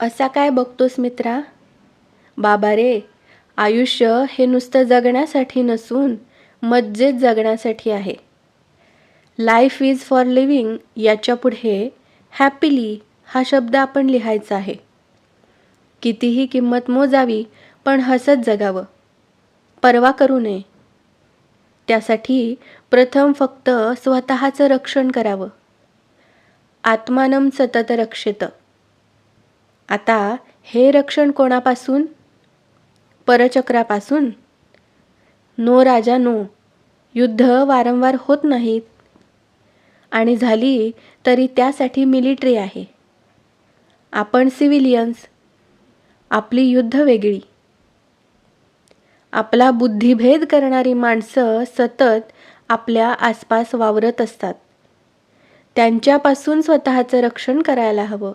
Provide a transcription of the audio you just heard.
असा काय बघतोस मित्रा? बाबा रे आयुष्य हे नुसतं जगण्यासाठी नसून मज्जेत जगण्यासाठी आहे. लाईफ इज फॉर लिव्हिंग याच्यापुढे हॅपिली हा शब्द आपण लिहायचा आहे. कितीही किंमत मोजावी पण हसत जगावं. परवा करू नये. त्यासाठी प्रथम फक्त स्वतःचं रक्षण करावं. आत्मानम सतत रक्षेत. आता हे रक्षण कोणापासून? परचक्रापासून? नो राजा नो. युद्ध वारंवार होत नाहीत. आणि झाली तरी त्यासाठी मिलिटरी आहे. आपण सिव्हिलियन्स. आपली युद्ध वेगळी. आपला बुद्धिभेद करणारी माणसं सतत आपल्या आसपास वावरत असतात. त्यांच्यापासून स्वतःचं रक्षण करायला हवं.